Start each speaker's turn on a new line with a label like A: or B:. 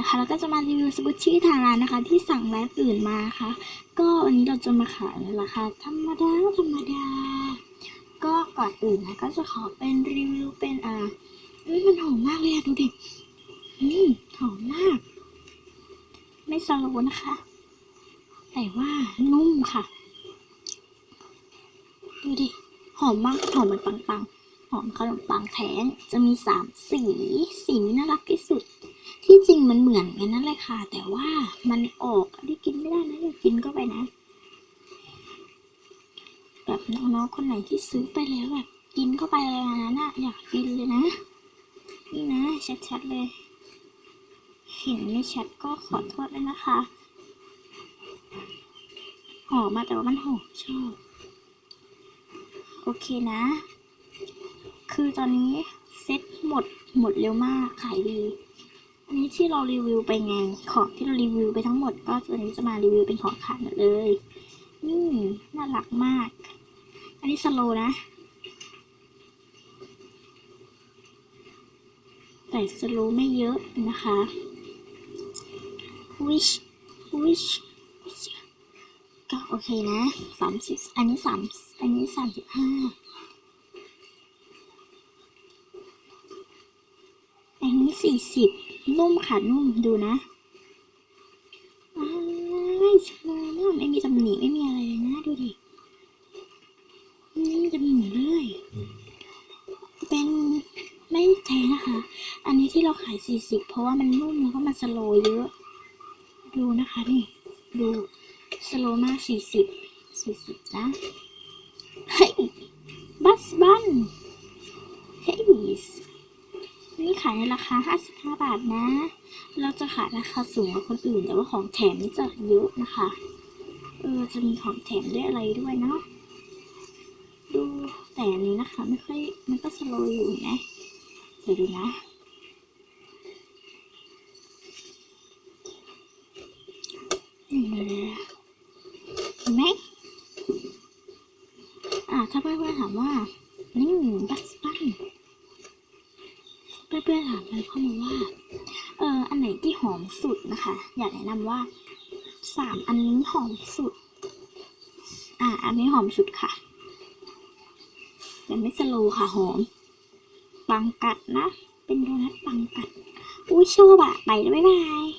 A: นะคะแล้วก็จะมารีวิวสกุชชี่ทางร้านนะคะ ที่สั่งร้านอื่นมาค่ะ ก็วันนี้เราจะมาขายในราคาธรรมดาธรรมดา ก็ก่อนอื่นนะก็จะขอเป็นรีวิวเป็นอ่ามันหอมมากเลยอะดูดิอืมหอมมาก ไม่สโลนะคะ แต่ว่านุ่มค่ะ ดูดิ หอมมาก หอมเหมือนปังๆ หอมขนมปังแท้งจะมีสามสี สีนี้น่ารักที่สุด ที่จริงมันเหมือนกันนั่นแหละค่ะ แต่ว่ามันออกที่กินไม่ได้นะอย่ากินก็ไปนะ แบบน้องๆคนไหนที่ซื้อไปแล้วแบบกินเข้าไปอะไรแบบนั้นอะอยากกินเลยนะ นี่นะชัดๆเลยเห็นไม่ชัดก็ขอโทษด้วยนะคะหอมมาแต่ว่ามันหอมชอบ โอเคนะ คือตอนนี้เซ็ตหมดหมดเร็วมากขายดี อันนี้ที่เรารีวิวไปไง ของที่เรารีวิวไปทั้งหมด ก็ตัวนี้จะมารีวิวเป็นของขายหมดเลยนี่น่ารักมาก อันนี้สโลนะ แต่สโลไม่เยอะนะคะวิชวิชก็โอเคนะสามสิบอันนี้สามอันนี้สามสิบห้าอันนี้ สี่สิบนุ่มค่ะนุ่มดูนะอ้ายสโลว์มากไม่มีตำหนิไม่มีอะไรเลยนะดูดิไม่มีตำหนิเลย เป็นไม่แท้นะคะ อันนี้ที่เราขาย40เพราะว่ามันนุ่มแล้วก็มันสโลเยอะ ดูนะคะนี่ ดูสโลมาก40 40นะเฮ้ยบัสบัน เฮ้ยนี่ขายในราคา 55 บาทนะ เราจะขายราคาสูงกว่าคนอื่น แต่ว่าของแถมนี่จะเยอะนะคะ เออจะมีของแถมด้วยอะไรด้วยเนาะ ดูแต่อันนี้นะคะไม่ค่อยมันก็สโลว์อยู่นะ เดี๋ยวดูนะนี่นี่นี่เห็นไหมอ่าถ้าเพื่อนๆถามว่านี่บัสปัน เพื่อนๆถามเลยข้อมูลว่า เอออันไหนที่หอมสุดนะคะ อยากแนะนำว่าสามอันนี้หอมสุด อ่า อันนี้หอมสุดค่ะ แต่ไม่สโลค่ะหอม ปังกัดนะ เป็นโดนัทปังกัด อุ้ยชอบอะไปแล้วบ๊ายบาย